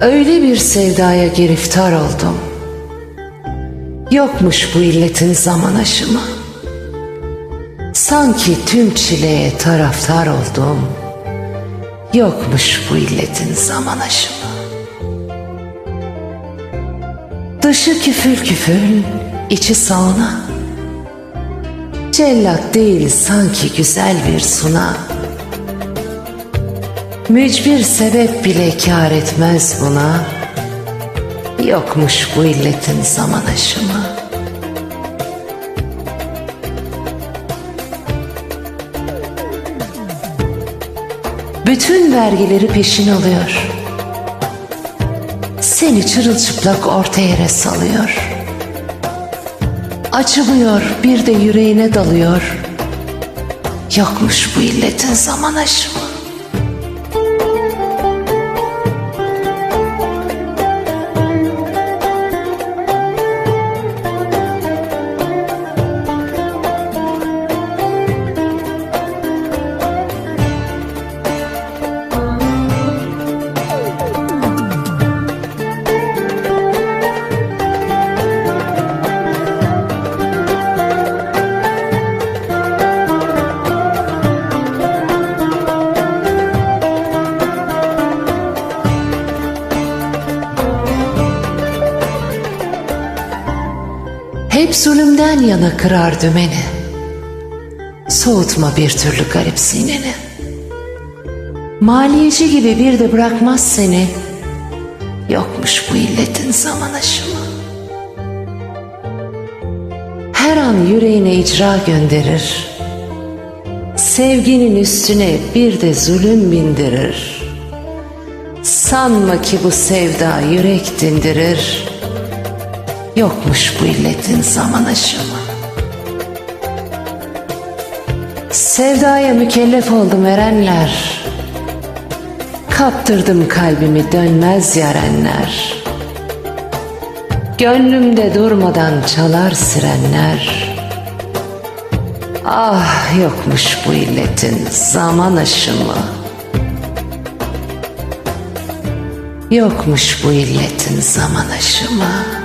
Öyle bir sevdaya giriftar oldum. Yokmuş bu illetin zaman aşımı. Sanki tüm çileye taraftar oldum. Yokmuş bu illetin zaman aşımı. Dışı küfül küfül, içi sauna. Cellat değil sanki güzel bir suna. Mücbir sebep bile kâr etmez buna. Yokmuş bu illetin zaman aşımı. Bütün vergileri peşin alıyor. Seni çırılçıplak orta yere salıyor. Acımıyor bir de yüreğine dalıyor. Yokmuş bu illetin zaman aşımı. Hep zulümden yana kırar dümeni. Soğutma bir türlü garip sineni. Maliyeci gibi bir de bırakmaz seni. Yokmuş bu illetin zaman aşımı. Her an yüreğine icra gönderir. Sevginin üstüne bir de zulüm bindirir. Sanma ki bu sevda yürek dindirir. Yokmuş bu illetin zaman aşımı. Sevdaya mükellef oldum erenler. Kaptırdım kalbimi dönmez yarenler. Gönlümde durmadan çalar sirenler. Ah yokmuş bu illetin zaman aşımı. Yokmuş bu illetin zaman aşımı.